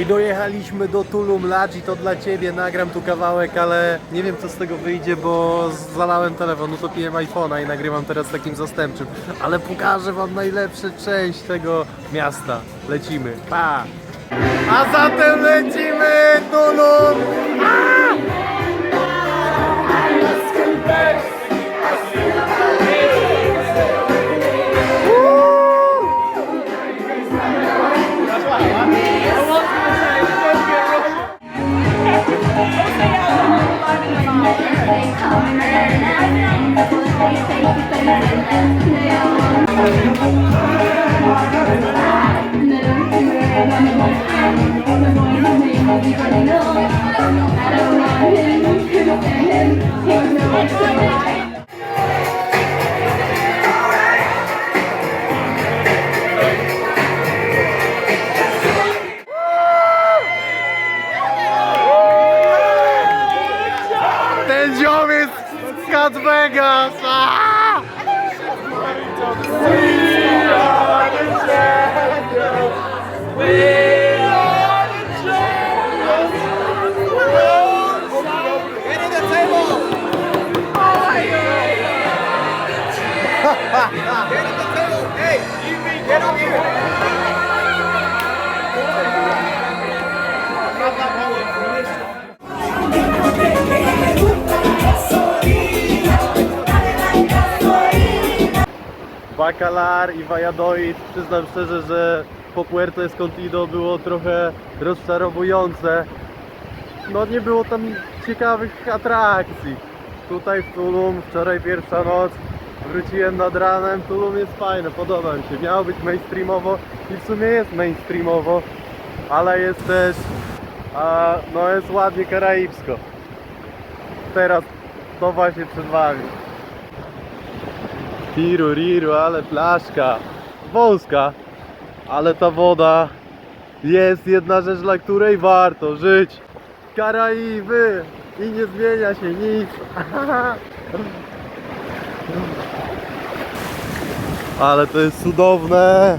I dojechaliśmy do Tulum Lodge to dla Ciebie nagram tu kawałek, ale nie wiem co z tego wyjdzie, bo zalałem telefon, utopiłem iPhone'a i nagrywam teraz takim zastępczym. Ale pokażę Wam najlepszą część tego miasta. Lecimy, pa! A zatem lecimy Tulum! Ten Bacalar i Valladolid, przyznam szczerze, że po Puerto Escondido było trochę rozczarowujące. No nie było tam ciekawych atrakcji. Tutaj w Tulum, wczoraj pierwsza noc, wróciłem nad ranem, Tulum jest fajne, podoba mi się. Miało być mainstreamowo i w sumie jest mainstreamowo, ale jest też, a, no jest ładnie karaibsko. Teraz to właśnie przed Wami. Riru, riru, ale flaszka. Wąska, ale ta woda jest jedna rzecz, dla której warto żyć. Karaiby i nie zmienia się nic. Ale to jest cudowne.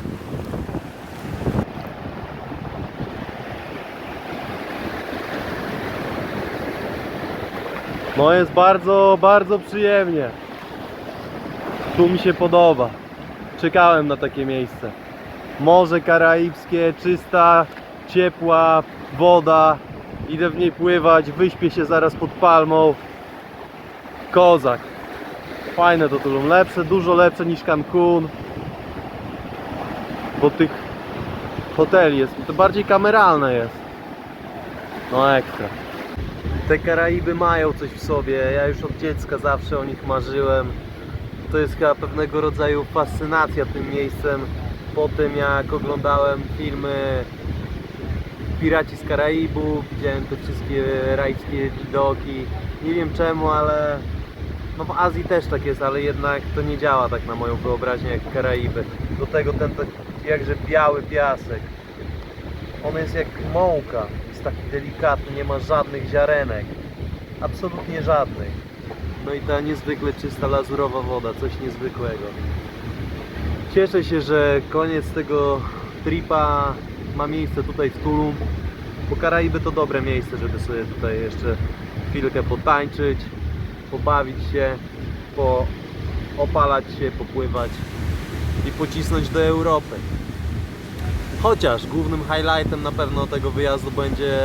No jest bardzo, bardzo przyjemnie. Tu mi się podoba. Czekałem na takie miejsce. Morze karaibskie, czysta, ciepła woda. Idę w niej pływać, wyśpię się zaraz pod palmą. Kozak. Fajne to Tulum. Lepsze, dużo lepsze niż Cancun. Bo tych hoteli jest, to bardziej kameralne jest. No ekstra. Te Karaiby mają coś w sobie. Ja już od dziecka zawsze o nich marzyłem to jest chyba pewnego rodzaju fascynacja tym miejscem po tym jak oglądałem filmy Piraci z Karaibu, widziałem te wszystkie rajskie widoki. Nie wiem czemu, ale no w Azji też tak jest, ale jednak to nie działa tak na moją wyobraźnię jak Karaiby. Do tego ten tak jakże biały piasek. On jest jak mąka, jest taki delikatny, nie ma żadnych ziarenek. Absolutnie żadnych. No i ta niezwykle czysta lazurowa woda, coś niezwykłego. Cieszę się, że koniec tego tripa ma miejsce tutaj w Tulum, bo Karaiby to dobre miejsce, żeby sobie tutaj jeszcze chwilkę potańczyć, pobawić się, opalać się, popływać i pocisnąć do Europy. Chociaż głównym highlightem na pewno tego wyjazdu będzie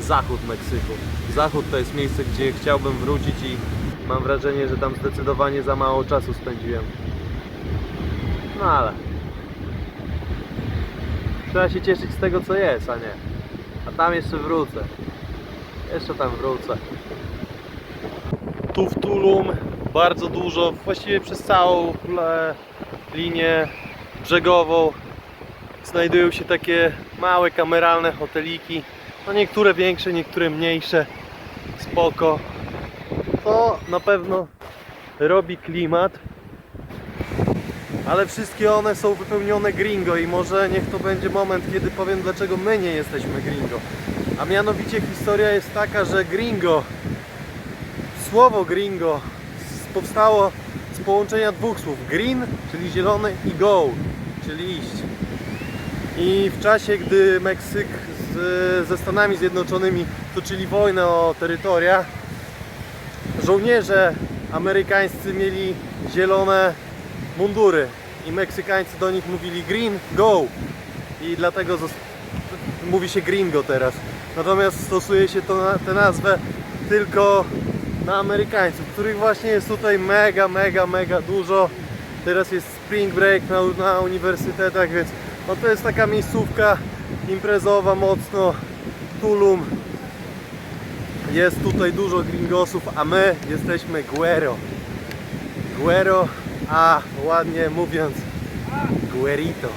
zachód Meksyku. Zachód to jest miejsce, gdzie chciałbym wrócić i mam wrażenie, że tam zdecydowanie za mało czasu spędziłem. No ale trzeba się cieszyć z tego co jest, a nie. A tam jeszcze wrócę. Jeszcze tam wrócę. Tu w Tulum bardzo dużo, właściwie przez całą e, linię brzegową znajdują się takie małe kameralne hoteliki. No niektóre większe, niektóre mniejsze. Spoko. To na pewno robi klimat. Ale wszystkie one są wypełnione gringo i może niech to będzie moment, kiedy powiem dlaczego my nie jesteśmy gringo. A mianowicie historia jest taka, że gringo, słowo gringo powstało z połączenia dwóch słów. Green, czyli zielony i go, czyli iść. I w czasie, gdy Meksyk z, ze Stanami Zjednoczonymi toczyli wojnę o terytoria, żołnierze amerykańscy mieli zielone mundury i Meksykańcy do nich mówili green go i dlatego mówi się gringo teraz. Natomiast stosuje się to na, tę nazwę tylko na Amerykańców, których właśnie jest tutaj mega, mega, mega dużo. Teraz jest spring break na, na uniwersytetach, więc no to jest taka miejscówka imprezowa mocno. Tulum. Jest tutaj dużo gringosów, a my jesteśmy Guero. Guero, a ładnie mówiąc Guerito.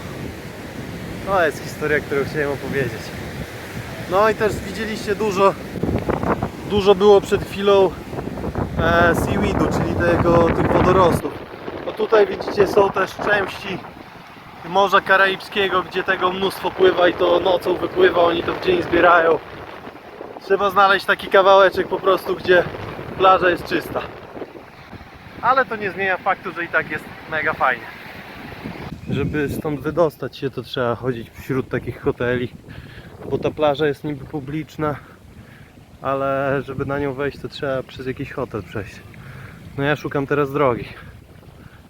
To jest historia, którą chciałem opowiedzieć. No i też widzieliście dużo, dużo było przed chwilą e, seaweedu, czyli tego, tych wodorostów. No tutaj widzicie są też części Morza Karaibskiego, gdzie tego mnóstwo pływa i to nocą wypływa, oni to w dzień zbierają. Trzeba znaleźć taki kawałeczek po prostu, gdzie plaża jest czysta. Ale to nie zmienia faktu, że i tak jest mega fajnie. Żeby stąd wydostać się, to trzeba chodzić wśród takich hoteli, bo ta plaża jest niby publiczna, ale żeby na nią wejść, to trzeba przez jakiś hotel przejść. No ja szukam teraz drogi.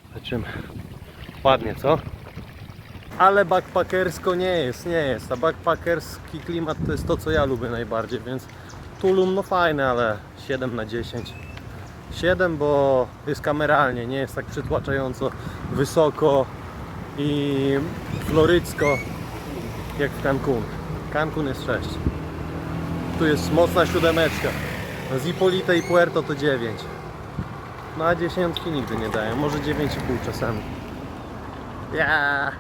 Zobaczymy. Ładnie, co? Ale backpackersko nie jest, nie jest. A backpackerski klimat to jest to, co ja lubię najbardziej, więc Tulum no fajne, ale 7 na 10. 7, bo jest kameralnie, nie jest tak przytłaczająco wysoko i florycko jak w Cancun. Cancun jest 6. Tu jest mocna siódemeczka. Z Ipolite i Puerto to 9. No a dziesiątki nigdy nie dają, może 9,5 czasami. Ja.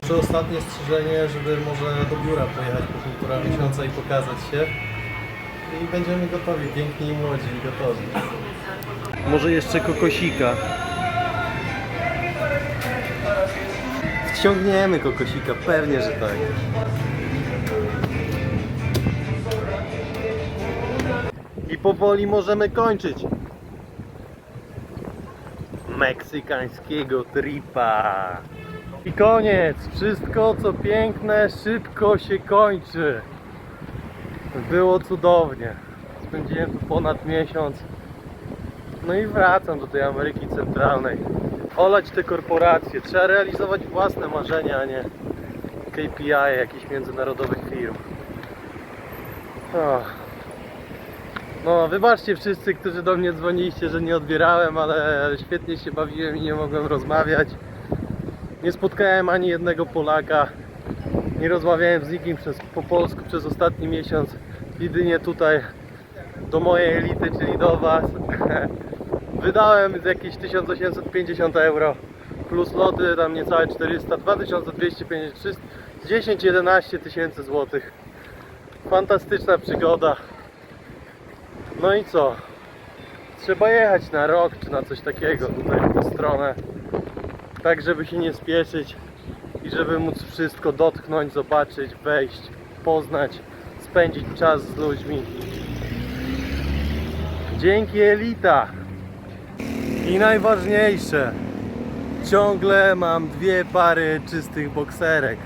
Przedostatnie strzeżenie, żeby może do biura pojechać po półtora miesiąca i pokazać się. I będziemy gotowi, piękni i młodzi gotowi. Może jeszcze kokosika. Ściągniemy kokosika, pewnie, że tak. I powoli możemy kończyć meksykańskiego tripa. I koniec. Wszystko co piękne szybko się kończy. Było cudownie. Spędziłem tu ponad miesiąc. No i wracam do tej Ameryki Centralnej. Olać te korporacje. Trzeba realizować własne marzenia, a nie KPI jakichś międzynarodowych firm. No, wybaczcie wszyscy, którzy do mnie dzwoniliście, że nie odbierałem, ale świetnie się bawiłem i nie mogłem rozmawiać. Nie spotkałem ani jednego Polaka. Nie rozmawiałem z nikim przez, po polsku przez ostatni miesiąc. Jedynie tutaj do mojej elity, czyli do Was. Wydałem z jakieś 1850 euro plus loty tam niecałe 400, 2250, 10-11 tysięcy złotych. Fantastyczna przygoda. No i co? Trzeba jechać na rok czy na coś takiego tutaj w tę stronę. Tak, żeby się nie spieszyć i żeby móc wszystko dotknąć, zobaczyć, wejść, poznać, spędzić czas z ludźmi. Dzięki Elita! I najważniejsze, ciągle mam dwie pary czystych bokserek.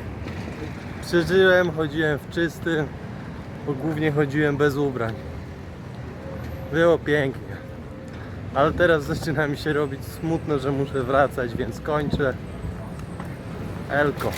Przeżyłem, chodziłem w czystym, bo głównie chodziłem bez ubrań. Było pięknie. Ale teraz zaczyna mi się robić smutno, że muszę wracać, więc kończę. Elko.